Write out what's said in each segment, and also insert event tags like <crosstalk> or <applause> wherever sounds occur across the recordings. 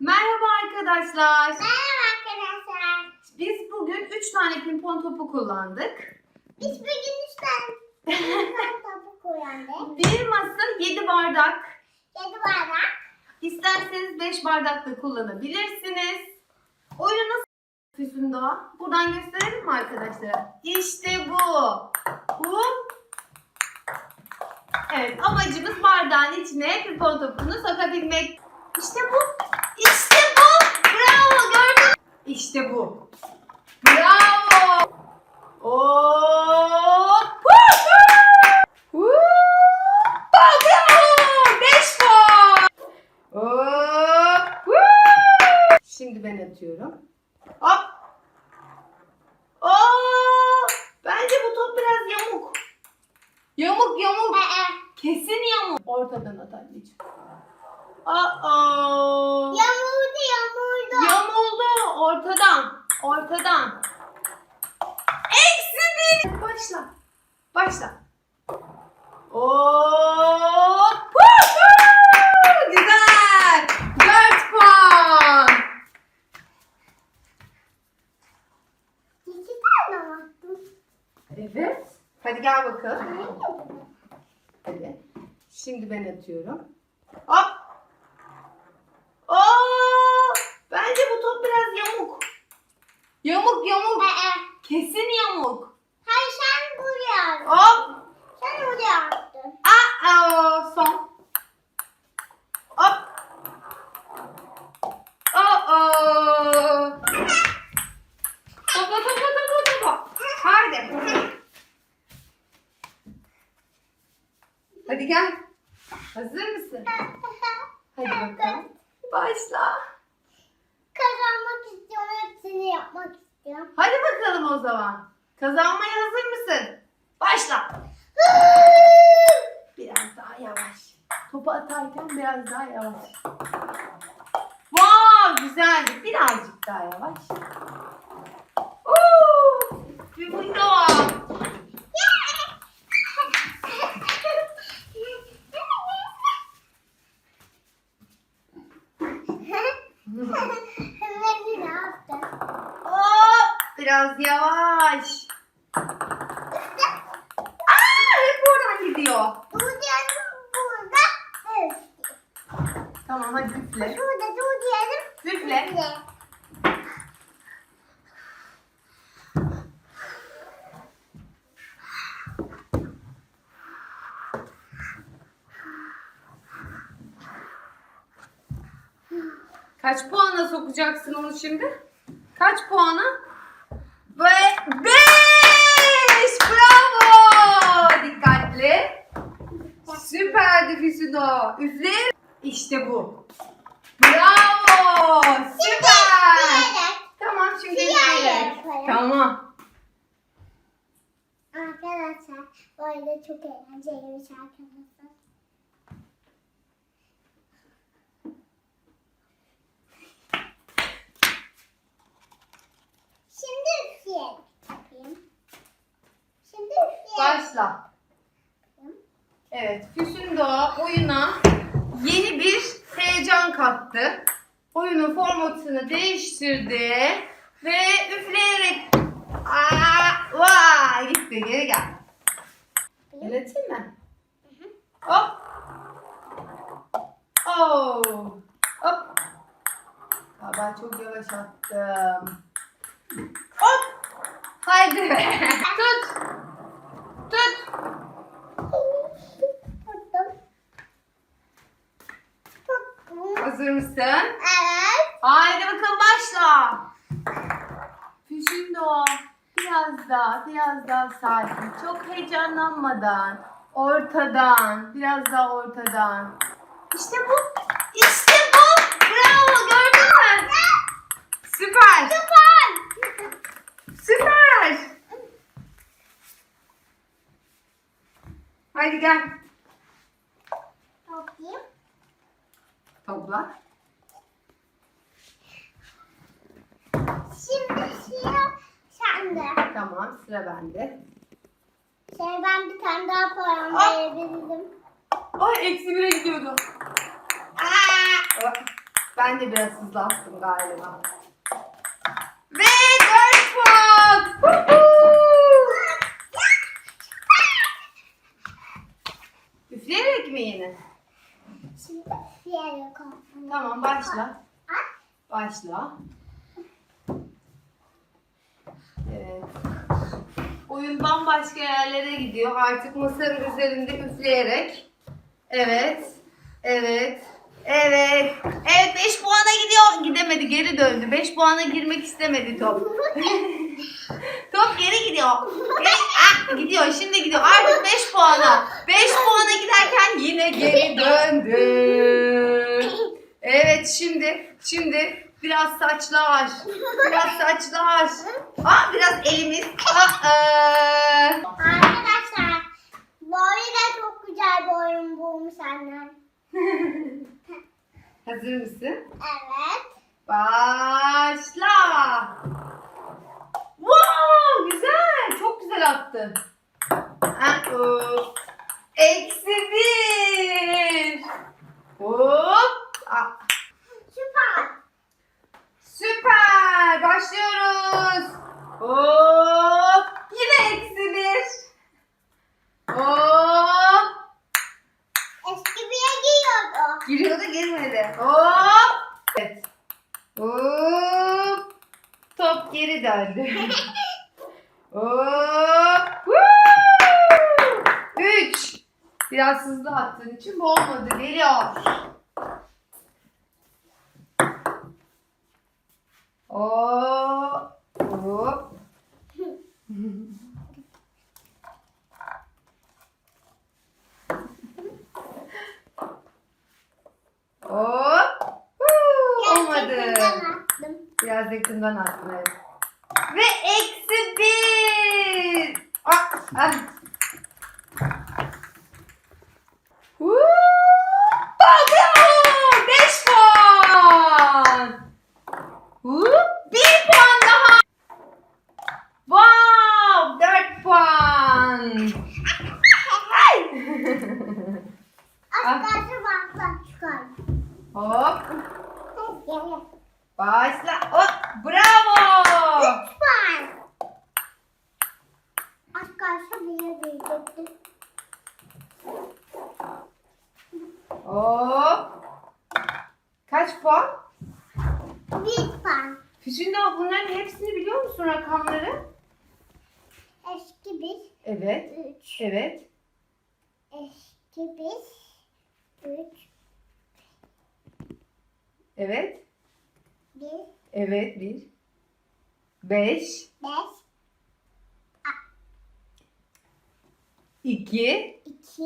Merhaba arkadaşlar. Merhaba arkadaşlar. Biz bugün 3 tane pimpon topu kullandık. Biz bugün üç tane <laughs> topu kullandık. Bir masa 7 bardak. Yedi bardak. İsterseniz 5 bardak da kullanabilirsiniz. Oyunu nasıl Füsunda? Buradan gösterelim mi arkadaşlara? İşte bu. Bu. Evet amacımız bardağın içine pimpon topunu sokabilmek. İşte bu. İşte bu. Bravo gördün? İşte bu. Bravo. Hop. Woo! Bravo. 5 puan. Hop. Woo! Şimdi ben atıyorum. Hop. Oo! Bence bu top biraz yamuk. Yamuk yamuk. Ee, Kesin yamuk. Ortadan at anneciğim. Aa! Ortadan. Eksi bir. Başla. Başla. Hop. Güzel. Dört puan. İki tane mi attın? Evet. Hadi gel bakalım. Hadi. Şimdi ben atıyorum. Hop. Oo! Bence bu top biraz yamuk. Yamuk yamuk. Ee, Kesin yamuk. hayır sen buraya attın. Hop. Sen oraya attın. Aa, son. Hop. Aa. Topa topa topa topa. Haydi. Hadi gel. Hazır mısın? Hadi bakalım. Başla. Kazanmak istiyorum. Hepsini yapmak istiyorum. Hadi bakalım o zaman. Kazanmaya hazır mısın? Başla. <laughs> Biraz daha yavaş. Topu atarken biraz daha yavaş. Wow, güzeldi. Birazcık daha yavaş. Oo, bir bunda. Hemen biraz yavaş. Aa, hep oradan gidiyor. Tamam hadi üfle. Üfle. Kaç puana sokacaksın onu şimdi? Kaç puana? Ve 5! Bravo! Dikkatli. Süperdi Füsuno. Üfle. İşte bu. Bravo! Süper! Tamam şimdi. Tamam. Arkadaşlar bu arada çok eğlenceliymiş arkadaşlar. Şimdi üfleyelim. Yapayım. Şimdi üfleyelim. Başla. Evet, Füsun Doğa oyuna yeni bir heyecan kattı. Oyunun formatını değiştirdi ve üfleyerek Aa, vay gitti geri gel. Yöneteyim mi? Hop. Oh. Hop. Aa, ben çok yavaş attım. Hop. Haydi. <laughs> Tut. Hazır mısın? Evet. Haydi bakalım başla. Füsun Doğa. Biraz daha, biraz daha sakin. Çok heyecanlanmadan. Ortadan. Biraz daha ortadan. İşte bu. İşte bu. Bravo gördün mü? Süper. Süper. Süper. Haydi gel. Topla. Şimdi sıra sende. Tamam sıra bende. Şey ben bir tane daha param Hop. verebildim. Ay eksi bire gidiyordu. Aa! Ben de biraz hızlı attım galiba. Ve 4 puan. Huhu! Üfleyerek mi yine? Şimdi diğer koy. Tamam başla. Başla. Evet. Oyun bambaşka yerlere gidiyor. Artık masanın üzerinde üfleyerek. Evet. Evet. Evet. Evet 5 puana gidiyor. Gidemedi geri döndü. 5 puana girmek istemedi top. <laughs> top geri gidiyor. Geri, ah, gidiyor şimdi gidiyor. Artık 5 puana. 5 puana giderken yine geri döndü. Şimdi biraz saçlar. Biraz saçlar. Aa biraz elimiz. Aa. Arkadaşlar bu oyunda çok güzel bir oyun bulmuş annem. <laughs> Hazır mısın? Evet. Başla. Wow, güzel. Çok güzel attın. Eksi bir. Hop. Aa. Süper. Başlıyoruz. Hop. Yine eksi bir. Hop. Eski bir yere giyiyordu. Giriyordu girmedi. Hop. Evet. Hop. Top geri döndü. <laughs> Hop. Woo! Üç. Biraz hızlı attığın için bu olmadı. Geliyor. Hop. Hop. Hop. Woo! Olmadı. Biraz yakından attım evet. Ve eksi bir. Ah, ah. Woo! Bravo! Beş puan. Woo! Bir puan daha. Wow! Dört puan. Arkadaşlar bakla çıkar. Hop. Başla. Hop. Bravo. Lütfen. Arkadaşlar bir yere giyiyordu. Hop. Kaç puan? Lütfen. Füsun'da bunların hepsini biliyor musun rakamları? Eski bir. Evet. Üç. Evet. Eski bir. Üç. Evet. Bir. Evet. Bir. Beş. Beş. iki. iki.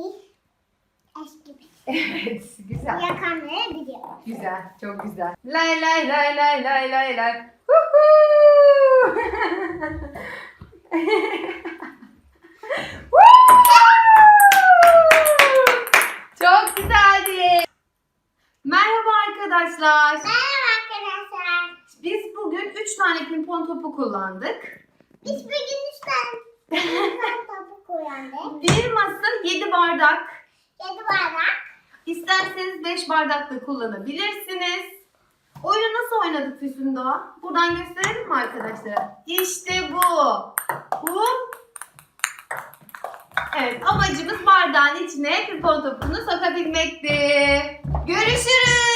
Eski bir. Evet. Güzel. Rakamları biliyorum. Güzel. Çok güzel. Lay lay lay lay lay lay lay. Huhu! <laughs> Çok güzeldi. Merhaba arkadaşlar. Merhaba arkadaşlar. Biz bugün 3 tane pimpon topu kullandık. Biz bugün üç tane <laughs> topu kullandık. Bir masa 7 bardak. Yedi bardak. İsterseniz 5 bardak da kullanabilirsiniz. Oyunu nasıl oynadık Füsun Doğa? Buradan gösterelim mi arkadaşlara? İşte bu. Bu. Evet amacımız bardağın içine pimpon topunu sokabilmekti. Görüşürüz.